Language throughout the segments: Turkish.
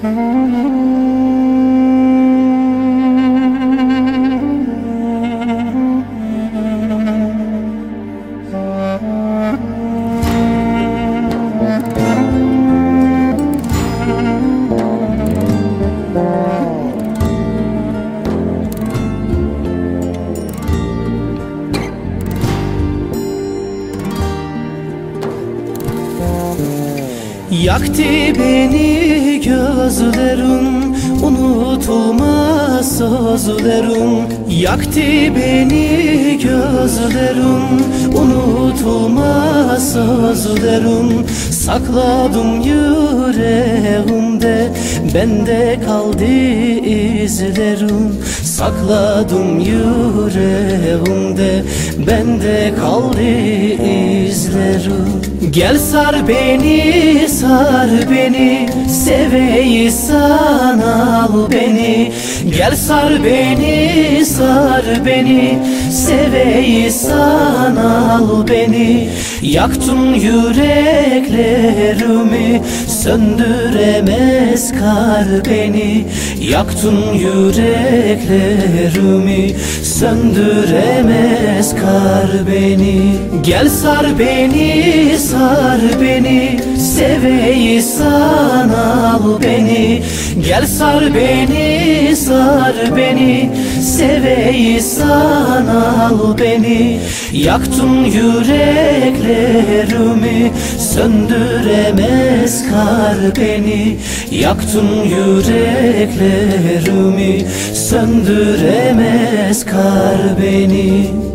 Mm-hmm. Yaktı beni gözlerin Unutulmaz sözlerin. Yaktı beni gözlerin Unutulmaz sözlerin. Sakladım yüreğimde Bende kaldı izlerin Sakladım yüreğimde. Bende kaldı izlerin Gel sar beni, sar beni. Seveyi sana al beni. Gel sar beni, sar beni. Seveyi sana al beni. Yaktın yüreklerimi. Söndüremez kar beni Yaktın yüreklerimi Söndüremez kar beni. Gel sar beni, sar beni Seveyi sana al beni. Gel sar beni, sar beni. Seveyi sana al beni. Yaktın yüreklerimi Söndüremez kar beni. Yaktın yüreklerimi Söndüremez kar beni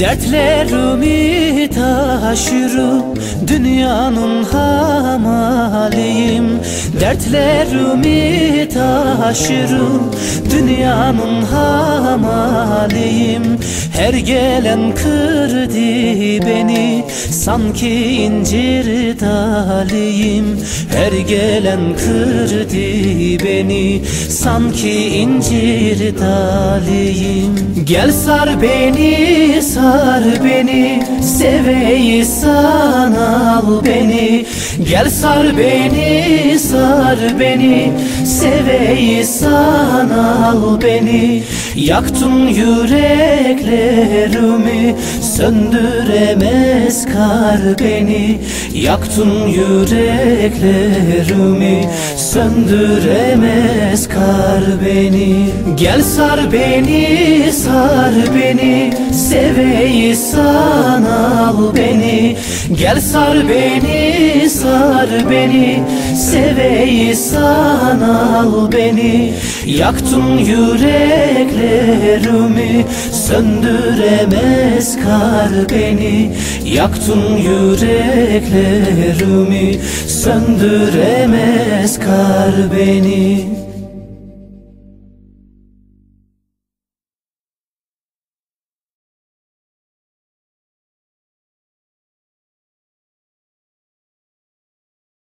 Dertlerimi taşırım Dünyanın hamaliyim. Dertlerimi taşırım Dünyanın hamaliyim. Her gelen kırdı beni Sanki incir daliyim Her gelen kırdı beni Sanki incir daliyim Gel sar beni, sar beni Seveyi sana al beni. Gel sar beni, sar beni Seveyi sana al beni Yaktın yüreklerimi Söndüremez kar beni. Yaktın yüreklerimi Söndüremez kar beni. Gel sar beni, sar beni Seveyi sana al beni. Gel sar beni, sar beni Seveyi sana al beni Yaktın yüreklerimi Söndüremez kar beni. Yaktın yüreklerimi Söndüremez kar beni